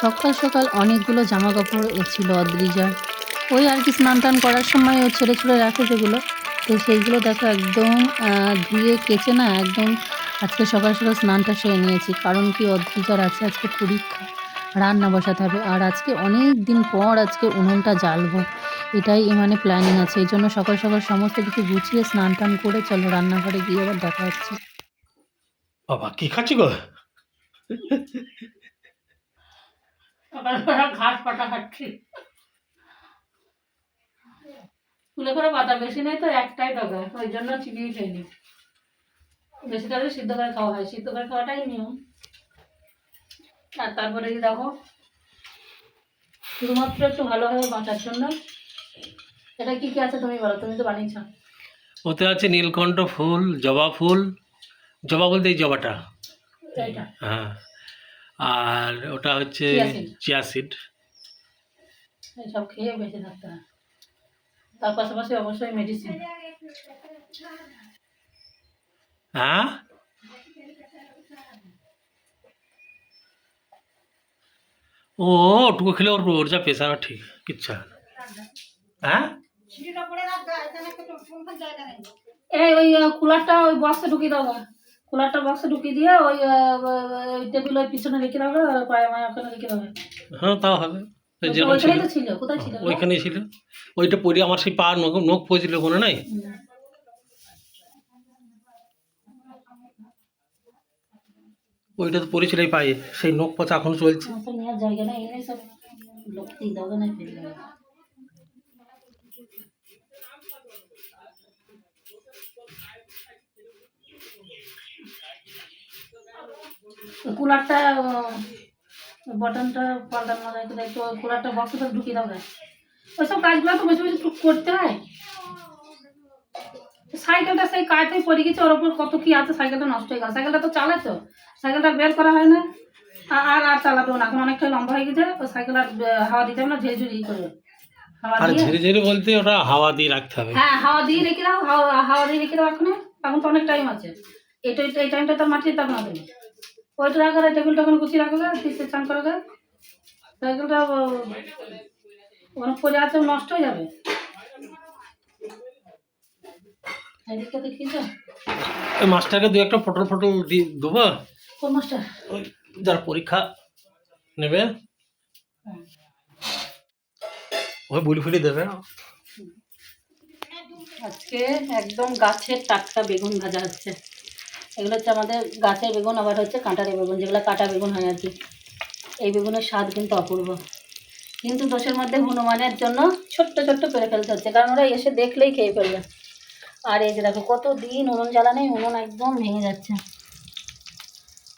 সকাল সকাল অনেকগুলো জামা কাপড় ছিল অদ্রিজার। ওই আর কি স্নান টান করার সময় ও ছেড়ে ছুড়ে রাখে যেগুলো তো সেইগুলো দেখো একদম ধুয়ে কেচে না একদম আজকে সকাল সকাল স্নানটা সেরে নিয়েছি। কারণ কি অদ্রিজার আছে আজকে পরীক্ষা রান্না বসাতে হবে। আর আজকে অনেক দিন পর আজকে উনুনটা জ্বালবো। এটাই মানে প্ল্যানিং আছে। এই জন্য সকাল সকাল সমস্ত কিছু গুছিয়ে স্নান টান করে চলো রান্নাঘরে গিয়ে আবার দেখা হচ্ছে। বাবা, কি খাচ্ছি গো? সকালবেলা ঘাস পাতা খাচ্ছি। তুলে করে পাতা বেশি নেই তো একটাই দরকার ওই জন্য চিবিয়ে খেয়ে নিই। বেশি করে সিদ্ধ করে খাওয়া হয় সিদ্ধ করে খাওয়াটাই নিয়ম। আর তারপরে দেখো শুধুমাত্র একটু ভালোভাবে বাঁচার জন্য। এটা কি কি আছে তুমি বলো তুমি তো বানিয়েছ। ওতে আছে নীলকণ্ঠ ফুল জবা ফুল জবা বলতে এই জবাটা। হ্যাঁ। আর ওটা হচ্ছে. Chia seed. এইসব খেয়ে বেঁচে থাকতে হয়। তার পাশাপাশি অবশ্যই মেডিসিন হ্যাঁ? ও ওটুকু খেলে ওর ওর যা প্রেশার ঠিক কিচ্ছু হয় এই ওই কুলারটা ওই বক্সে ঢুকিয়ে দাও। কুলারটা বক্সে ঢুকিয়ে দিয়ে ওই ওই টেবিল ওই পিছনে রেখে গা, পায়ে মায়ে ওখানে রেখে দাও হ্যাঁ তাও হবে। ওই যেরকম ছিল ওইখানেই তো ছিল কোথায় ছিল? ওইখানেই ছিল। ওইটা পরে আমার সেই পা নখ নখ পড়েছিল কোনো নাই? ওইটা তো পড়েছিল এই পায়ে সেই নখ পচা এখন চলছে। জায়গা নেই এনে সব লোকতেই দাও গা, নাই ফেলে দাও গা। ওই কুলারটা বটনটা পাল্টানো একটু ওই কুলারটা বক্সে ঢুকিয়ে দাও। ওইসব কাজগুলো তো বেশি বেশি করতে হয়। সাইকেলটা সেই কাঠে পড়ে গেছে ওর ওপর কত কি আছে সাইকেলটা নষ্ট হয়ে গেল। সাইকেলটা তো চালায় তো সাইকেলটা বের করা হয় না। আর আর চালাবেও না এখন অনেকটাই লম্বা হয়ে গেছে তো সাইকেল আর হাওয়া দিতে হবে না ঝেড়ে ঝুড়ি করবে হাওয়া আর দিয়ে ঝেড়ে ঝেড়ে বলতে ওটা হাওয়া দিয়ে রাখতে হবে। হ্যাঁ হাওয়া দিয়ে রেখে দাও হাওয়া হাওয়া দিয়ে রেখে দাও এখন এখন তো অনেক টাইম আছে। এটা এই টাইমটা তো মাটিয়ে তার না ওইটা রাখো টেবিলটা ওখানে গুছিয়ে রাখো গা তিসে চান করো গা সাইকেলটা ওখানে পড়ে আছে নষ্ট হয়ে যাবে। এদিকটা দেখিয়েছো ওই মাস্টারকে দু একটা ফটল দিয়ে দেবো? কোন মাস্টার? ওই যার পরীক্ষা নেবে। ওই বুলি ফুলি দেবে। আজকে একদম গাছের টাটকা বেগুন ভাজা হচ্ছে। এগুলো হচ্ছে আমাদের গাছের বেগুন, আবার হচ্ছে কাঁটারে বেগুন, যেগুলো কাটা বেগুন হয় আর কি। এই বেগুনের স্বাদ কিন্তু অপূর্ব। কিন্তু দোষের মধ্যে হনুমানের জন্য ছোট্ট ছোট্ট করে ফেলতে হচ্ছে, কারণ ওরা এসে দেখলেই খেয়ে ফেলবে। আর এই যে দেখো, কত দিন উনুন জ্বালা নেই উনুন একদম ভেঙে যাচ্ছে।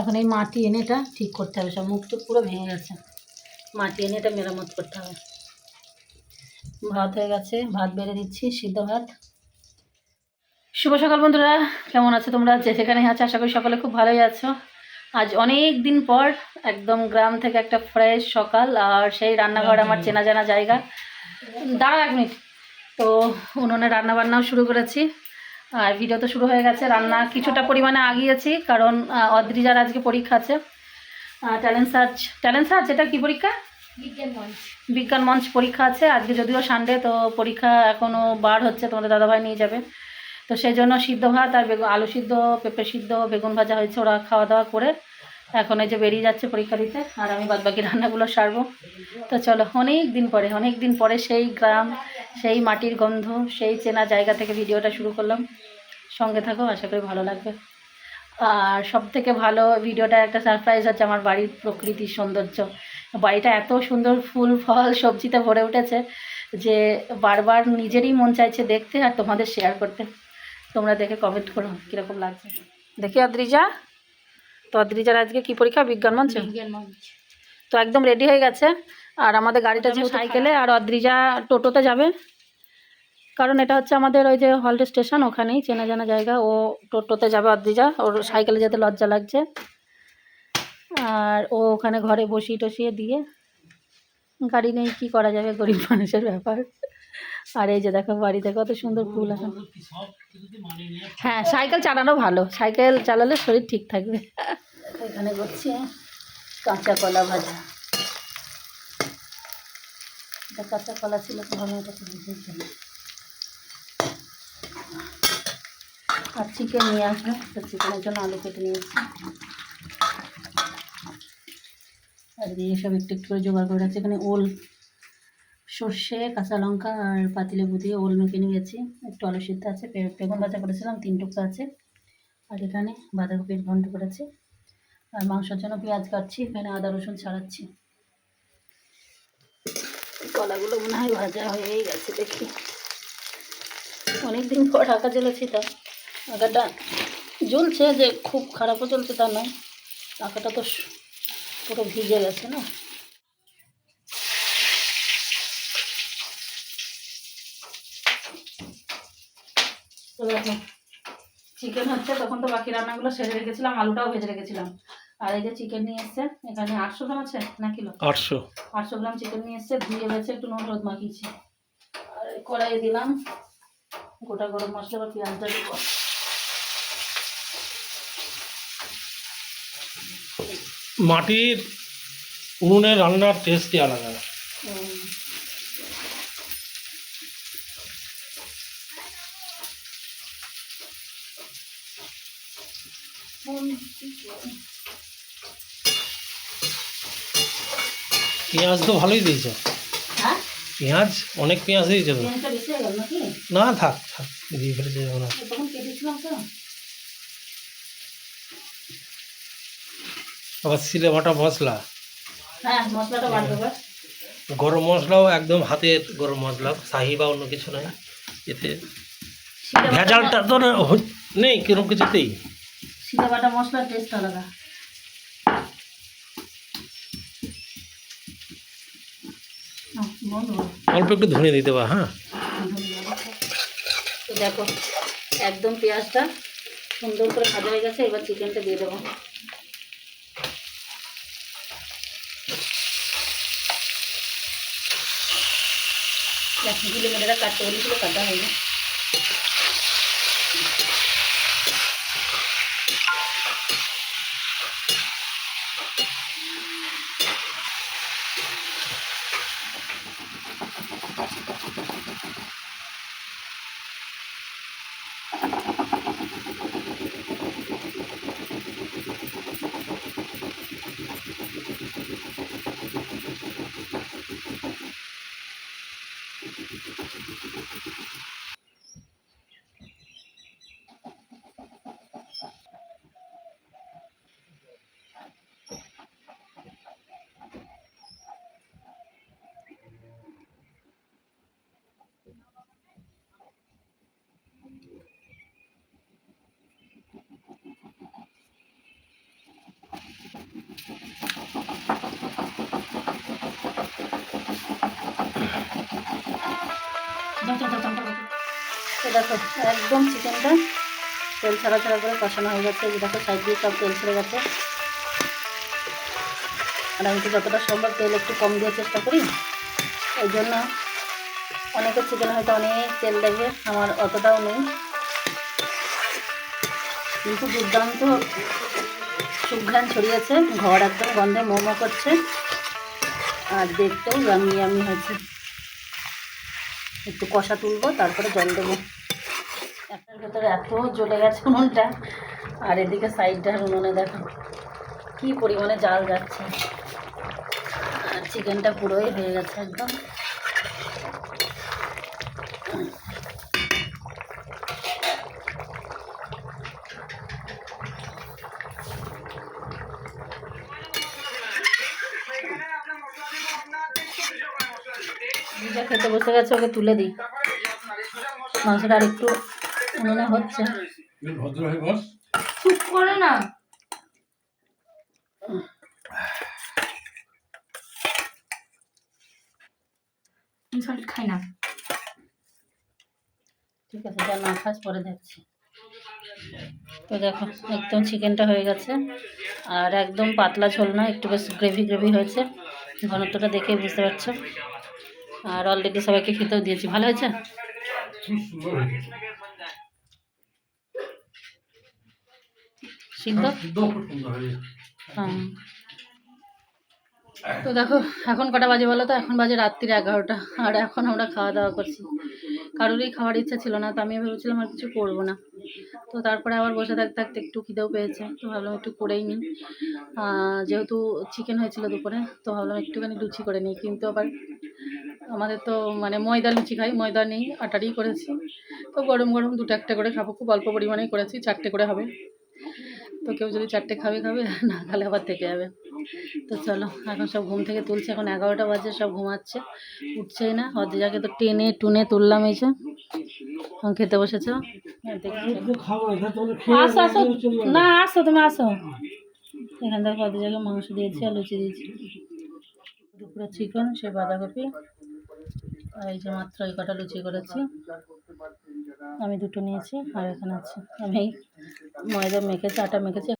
এখন এই মাটি এনে এটা ঠিক করতে হবে, সব মুখ টুক পুরো ভেঙে গেছে। মাটি এনে এটা মেরামত করতে হবে। ভাত হয়ে গেছে, ভাত বেড়ে দিচ্ছি, সিদ্ধ ভাত। শুভ সকাল বন্ধুরা কেমন আছো তোমরা? যে যেখানে আছো আশা করি সকলে খুব ভালোই আছো। আজ অনেক দিন পর একদম গ্রাম থেকে একটা ফ্রেশ সকাল আর সেই রান্নাঘর আমার চেনা জানা জায়গা। দাঁড়াও এক মিনিট তো উনুনে রান্না বান্নাও শুরু করেছি। আর ভিডিও তো শুরু হয়ে গেছে। রান্না কিছুটা পরিমাণে আগিয়েছি কারণ অদ্রিজার আজকে পরীক্ষা আছে। ট্যালেন্ট সার্চ ট্যালেন্ট সার্চ এটা কি পরীক্ষা? বিজ্ঞান মঞ্চ। বিজ্ঞান মঞ্চ পরীক্ষা আছে। আজকে যদিও সানডে তো পরীক্ষা এখনও বার হচ্ছে তোমাদের দাদাভাই নিয়ে যাবে। তো সেই জন্য সিদ্ধ ভাত আর বেগুন, আলু সিদ্ধ, পেঁপে সিদ্ধ, বেগুন ভাজা হয়েছে, ওরা খাওয়া দাওয়া করে এখন এই যে বেরিয়ে যাচ্ছে পরীক্ষা দিতে, আর আমি বাদবাকি রান্নাগুলো সারবো। তো চলো, অনেক দিন পরে, অনেক দিন পরে সেই গ্রাম, সেই মাটির গন্ধ, সেই চেনা জায়গা থেকে ভিডিওটা শুরু করলাম। সঙ্গে থাকো, আশা করি ভালো লাগবে। আর সব থেকে ভালো ভিডিওটা একটা সারপ্রাইজ হচ্ছে আমার বাড়ির প্রকৃতির সৌন্দর্য। বাড়িটা এত সুন্দর ফুল, ফল, সবজিতে ভরে উঠেছে যে বারবার নিজেরই মন চাইছে দেখতে আর তোমাদের শেয়ার করতে। তোমরা দেখে কমেন্ট করো কীরকম লাগছে। দেখি অদ্রিজা। তো অদ্রিজার আজকে কি পরীক্ষা? বিজ্ঞান মঞ্চ? তো একদম রেডি হয়ে গেছে। আর আমাদের গাড়িটা যেহেতু সাইকেলে আর অদ্রিজা টোটোতে যাবে। কারণ এটা হচ্ছে আমাদের ওই যে হলটে স্টেশন ওখানেই চেনা জানা জায়গা। ও টোটোতে যাবে অদ্রিজা। ওর সাইকেলে যেতে লজ্জা লাগছে। আর ও ওখানে ঘরে বসিয়ে টসিয়ে দিয়ে গাড়ি নেই কি করা যাবে? গরিব মানুষের ব্যাপার। আর এই যে দেখো বাড়িতে কত সুন্দর ফুল আছে হ্যাঁ সাইকেল চালানো ভালো। সাইকেল চালালে শরীর ঠিক থাকবে। এখানে করছি কাঁচা কলা ভাজা। একটা কাঁচা কলা ছিল তো ভালো এটা আর চিকেন নিয়ে আসবে তো চিকেনের জন্য আলু কেটে নিয়েছি আর দিয়ে সব একটু একটু করে জোগাড় করে রাখছি। এখানে ওল সর্ষে, কাঁচা লঙ্কা আর পাতিলেবু দিয়ে ওল মেখে নিয়েছি। একটু আলু সিদ্ধ আছে বেগুন ভাজা করেছিলাম, তিন টুকরো আছে। আর এখানে বাঁধাকপির ঘন্ট করেছি। আর মাংসের জন্য পেঁয়াজ কাটছি, এখানে আদা, রসুন ছাড়াচ্ছি। কলাগুলো মনে হয় ভাজা হয়েই গেছে দেখি। অনেকদিন পর ঢাকা জ্বলেছি তা। আঁকাটা জ্বলছে যে খুব খারাপও চলছে তা নয়। আঁকাটা তো পুরো ভিজে গেছে না। তো দেখো চিকেন হচ্ছে তখন তো বাকি রান্নাগুলো সেরে রেখেছিলাম আলুটাও ভেজে রেখেছিলাম। আর এই যে চিকেন নিয়ে এসছে এখানে আটশো গ্রাম আছে না কিলো? আটশো। আটশো গ্রাম চিকেন নিয়ে এসছে ধুয়ে গেছে একটু নুন রোদ মাখিয়েছি। আর কড়াইয়ে দিলাম গোটা গরম মশলা বা পেঁয়াজটা দেবো মাটির উনুনে রান্নার টেস্টই আলাদা। পেঁয়াজ তো ভালোই দিয়েছ। হ্যাঁ? পেঁয়াজ অনেক পেঁয়াজ দিয়েছ তো। না থাক থাক দিয়ে ফেলেছে যখন তো। আবার সিলে বাটা মশলা। হ্যাঁ গরম মশলাও একদম হাতের গরম মশলা শাহি বা অন্য কিছু নয় এতে ভেজালটা তো নেই কীরকম কিছুতেই। শিলে বাটা মশলার টেস্ট আলাদা। অল্প একটু ধনে দিতে পার হ্যাঁ। তো দেখো, একদম পেঁয়াজটা সুন্দর করে ভাজা হয়ে গেছে, এবার চিকেনটা দিয়ে দেবো। গুলি মেয়েরা কাটতে বলেছিল কাটা হয়নি দেখো, একদম চিকেনটা তেল ছাড়া ছাড়া করে কষানো হয়ে গেছে দেখো, সাইড দিয়ে সব তেল ছেড়ে গেছে। আর আমি তো যতটা সম্ভব তেল একটু কম দেওয়ার চেষ্টা করি। ওই জন্য অনেকের চিকেন হয়তো অনেক তেল দেবে আমার অতটাও নেই। কিন্তু দুর্দান্ত সুঘ্রাণ ছড়িয়েছে। ঘর একদম গন্ধে মোমো করছে। আর দেখতেও ইয়ামি ইয়ামি হয়েছে। একটু কষা তুলবো, তারপরে জল দেবো। একটার ভেতরে এত জ্বলে গেছে উনুনটা, আর এদিকে সাইডটার উনুনে দেখো, কি পরিমাণে জাল যাচ্ছে। আর চিকেনটা পুরোই হয়ে গেছে একদম। নিজে খেতে বসে গেছে ওকে তুলে দিই। মাংসটা আর একটু উনুনে হচ্ছে। চুপ করে না। খাই না। ঠিক আছে যা না খাস পরে দেখছি। তো দেখো একদম চিকেনটা হয়ে গেছে। আর একদম পাতলা ঝোল না একটু বেশ গ্রেভি গ্রেভি হয়েছে। ঘনত্বটা দেখেই বুঝতে পারছ। আর অলরেডি সবাইকে খেতেও দিয়েছি। ভালো হয়েছে? হ্যাঁ তো দেখো এখন কটা বাজে বলো তো? এখন বাজে রাত্রির এগারোটা। আর এখন আমরা খাওয়া দাওয়া করছি। কারোরই খাওয়ার ইচ্ছা ছিল না তো আমি ভেবেছিলাম আর কিছু করব না। তো তারপরে আবার বসে থাকতে থাকতে একটু খিদেও পেয়েছে তো ভাবলাম একটু করেই নিই। যেহেতু চিকেন হয়েছিল দুপুরে তো ভাবলাম একটুখানি লুচি করে নিই কিন্তু আবার আমাদের তো মানে ময়দা লুচি খাই ময়দা নেই আটারই করেছি। তো গরম গরম দুটো একটা করে খাব খুব অল্প পরিমাণেই করেছি চারটে করে হবে। তো কেউ যদি চারটে খাবে খাবে না খালে আবার থেকে যাবে। তো চলো এখন সব ঘুম থেকে তুলছে এখন এগারোটা বাজে সব ঘুমাচ্ছে। উঠছেই না অর্ধেজাকে তো টেনে টুনে তুললাম এই যে। এখন খেতে বসেছ। আসো আসো। না আসো তুমি আসো। এখান থেকে অর্ধেজাকে মাংস দিয়েছি আর লুচি দিয়েছি। দুপুরে চিকেন সে বাঁধাকপি। আর এই যে মাত্র এই কটা লুচি করেছি। আমি দুটো নিয়েছি, আর এখানে আছে। আমি ময়দা মেখেছি, আটা মেখেছি।